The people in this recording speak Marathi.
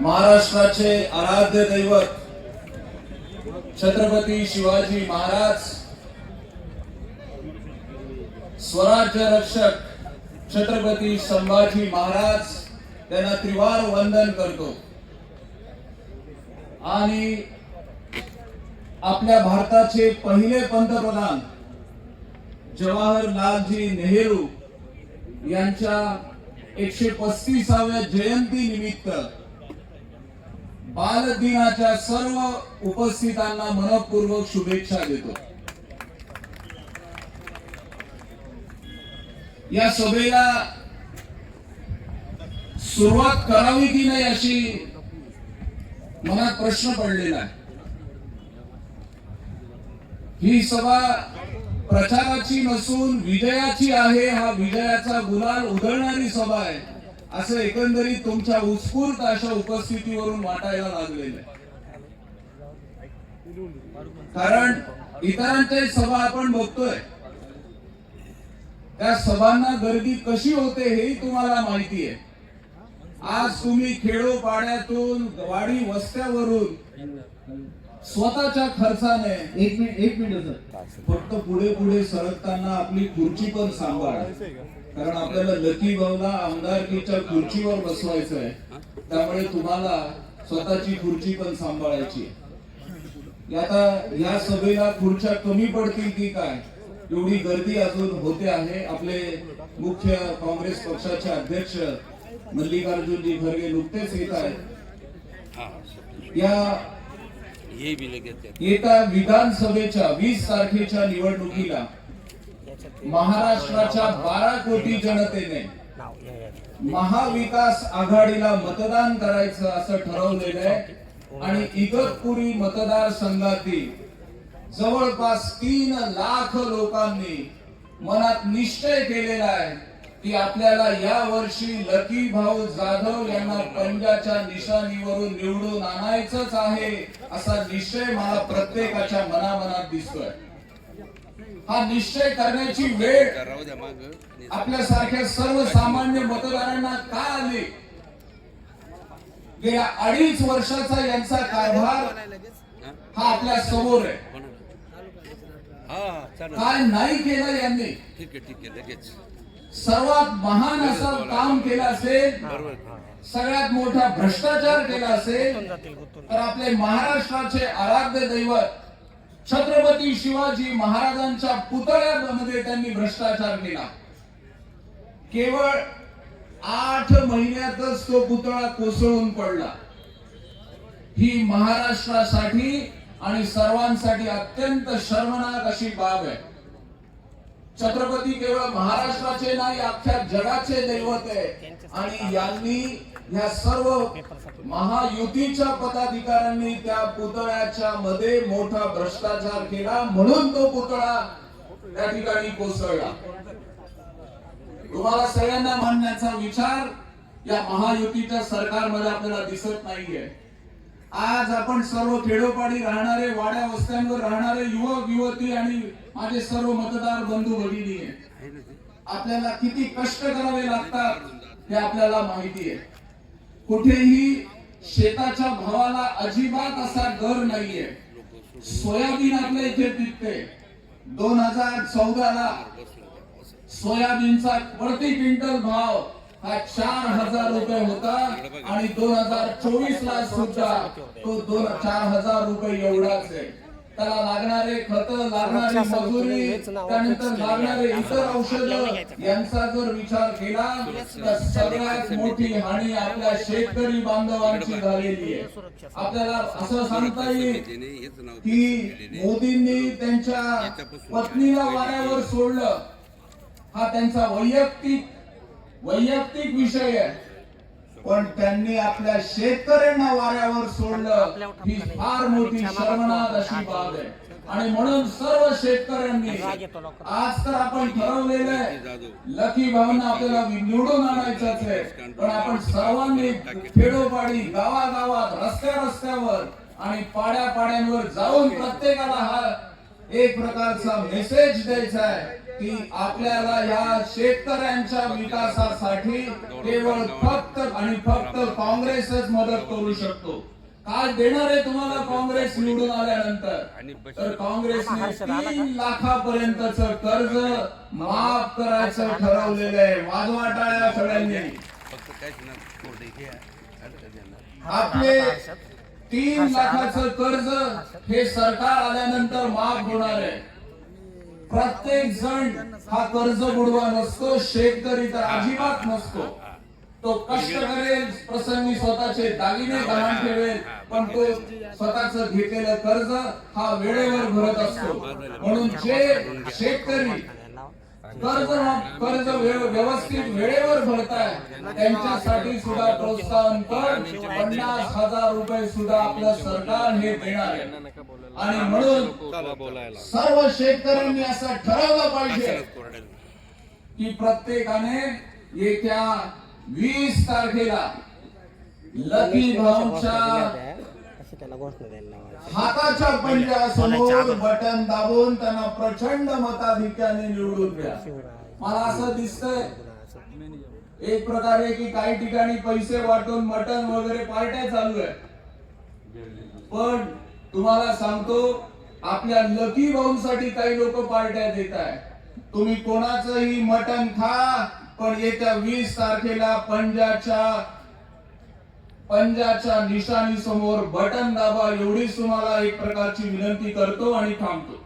महाराष्ट्राचे आराध्य दैवत छत्रपती शिवाजी महाराज स्वराज्य रक्षक छत्रपती संभाजी महाराज त्यांना त्रिवार वंदन करतो. आणि आपल्या भारताचे पहिले पंतप्रधान जवाहरलालजी नेहरू यांच्या एकशे पस्तीसाव्या जयंती निमित्त बाल दिनाच्या सर्व उपस्थितांना मनपूर्वक शुभेच्छा देतो. या सभेला सुरुवात करावी की नाही अशी मनात प्रश्न पडलेला आहे. ही सभा प्रचाराची नसून विजयाची आहे हा विजयाचा गुलाल उधळणारी सभा आहे. असं एकंदरीत तुमच्या उत्स्फूर्त अशा उपस्थितीवरून वाटायला लागलेलं आहे. कारण इतरांच्या सभा आपण बघतोय. त्या सभांना गर्दी कशी होते हेही तुम्हाला माहिती आहे. आज तुम्ही खेडोपाड्यातून वाडी वस्त्यावरून स्वतःच्या खर्चाने एक मिनिट एक मिनिट फक्त पुढे पुढे सरकताना आपली खुर्ची पण सांभाळ. कारण आपल्याला लकी भाऊला आमदारकीच्या खुर्चीवर बसवायचं आहे त्यामुळे तुम्हाला स्वतःची खुर्ची पण सांभाळायची आहे. आता या सभेला खुर्च्या कमी पडतील की काय? एवढी गर्दी अजून होते आहे. आपले मुख्य काँग्रेस पक्षाचे अध्यक्ष मल्लिकार्जुनजी खरगे नुकतेच येत आहेत. या विधानसभेच्या वीस तारखेच्या निवडणुकीला महाराष्ट्राच्या बारा कोटी जनतेने महाविकास आघाडीला मतदान करायचं असं ठरवलेलं आहे. आणि इगतपुरी मतदारसंघातील जवळपास तीन लाख लोकांनी मनात निश्चय केलेला आहे की आपल्याला या वर्षी लकी भाऊ जाधव यांना पंजाच्या निशाणीवरून निवडून आणायचंच आहे असा निश्चय मला प्रत्येकाच्या मनामनात दिसतोय. हा निश्चय करण्याची वेळ आपल्या सारख्या सर्वसामान्य मतदारांना का आली? गेल्या अडीच वर्षाचा यांचा कारभार हा आपल्यासमोर आहे. काय नाही केलं यांनी? ठीक आहे ठीक आहे लगेच सर्वात महान असं काम केलं असेल सगळ्यात मोठा भ्रष्टाचार केला असेल तर आपले महाराष्ट्राचे आराध्य दैवत छत्रपती शिवाजी महाराजांच्या पुतळ्यामध्ये त्यांनी भ्रष्टाचार केला. केवळ आठ महिन्यातच तो पुतळा कोसळून पडला. ही महाराष्ट्रासाठी आणि सर्वांसाठी अत्यंत शर्मनाक अशी बाब आहे. छत्रपती केवळ महाराष्ट्राचे नाही अख्ख्या जगाचे दैवत आहे. आणि यांनी या सर्व महायुतीच्या पदाधिकाऱ्यांनी त्या पुतळ्याच्या मध्ये मोठा भ्रष्टाचार केला म्हणून तो पुतळा त्या ठिकाणी कोसळला. तुम्हाला सगळ्यांना मानण्याचा विचार या महायुतीच्या सरकारमध्ये आपल्याला दिसत नाहीये. आज आपण सर्व खेडोपाडी राहणारे वाड्या वस्त्यांवर राहणारे युवक युवती आणि माझे सर्व मतदार बंधू भगिनी आहे. आपल्याला किती कष्ट करावे लागतात हे आपल्याला माहिती आहे. कुठेही शेताच्या भावाला अजिबात असा दर नाहीये. सोयाबीन आपल्या इथे पिकते दोन हजार चौदाला सोयाबीनचा प्रति क्विंटल भाव हा चार हजार रुपये होता आणि दोन हजार चोवीस ला सुद्धा तो दोन चार हजार रुपये एवढाच आहे. त्याला लागणारे खत लागणारी मजुरी त्यानंतर लागणारे इतर औषध यांचा जर विचार केला तर सगळ्यात मोठी हानी आपल्या शेतकरी बांधवांची झालेली आहे. आपल्याला असं सांगता येईल की मोदींनी त्यांच्या पत्नीला वाऱ्यावर सोडलं. हा त्यांचा वैयक्तिक वैयक्तिक विषय आहे. पण त्यांनी आपल्या शेतकऱ्यांना वाऱ्यावर सोडलं ही फार मोठी शर्मनाक अशी बाब आहे. आणि म्हणून सर्व शेतकऱ्यांनी आज तर आपण ठरवलेलं आहे लकी भावना आपल्याला निवडून आणायचंच आहे. पण आपण सर्वांनी खेडोपाडी गावागावात रस्त्या रस्त्यावर आणि पाड्या पाड्यांवर जाऊन प्रत्येकाला हा एक प्रकारचा मेसेज द्यायचा आहे. की आपल्याला या शेतकऱ्यांच्या विकासासाठी केवळ फक्त आणि फक्त काँग्रेसच मदत करू शकतो. काय देणार आहे तुम्हाला काँग्रेस निवडून आल्यानंतर. तर काँग्रेसने तीन लाखापर्यंतच कर्ज माफ करायचं ठरवलेलं आहे. वाजवा टाळ्या सगळ्यांनी. आपले तीन लाखाचं कर्ज हे सरकार आल्यानंतर माफ होणार आहे. प्रत्येक जण हा कर्ज बुडवा नसतो शेतकरी तर अजिबात नसतो. तो कष्ट करेल प्रसंगी स्वतःचे दागिने गहाण ठेवेल पण तो स्वतःच घेतलेलं कर्ज हा वेळेवर भरत असतो. म्हणून जे शेतकरी कर्ज कर्ज वेळ- व्यवस्थित वेळेवर भरताय त्यांच्यासाठी सुद्धा प्रोत्साहन कर. पन्नास हजार रुपये सुद्धा आपलं सरकार हे देणार आहे. आणि म्हणून सर्व शेतकऱ्यांनी असं ठरवलं पाहिजे की प्रत्येकाने येत्या वीस तारखेला लकी भाऊच्या त्याला घोषणा द्यायला लावायची. हाताच्या पंजासमोर बटन दाबून त्यांना प्रचंड मताधिक्याने निवडून द्या. मला असं दिसतंय एक प्रकारे की काही ठिकाणी पैसे वाटून मटन वगैरे पार्ट्या चालू आहे पण तुम्हाला सांगतो आपल्या लकी भाऊसाठी काही लोक पार्ट्या देत आहे तुम्ही कोणाचंही मटन खा पण येत्या वीस तारखेला पंजाच्या पंजाच्या निशाणी समोर बटन दाबा एवढीच तुम्हाला एक प्रकारची विनंती करतो आणि थांबतो.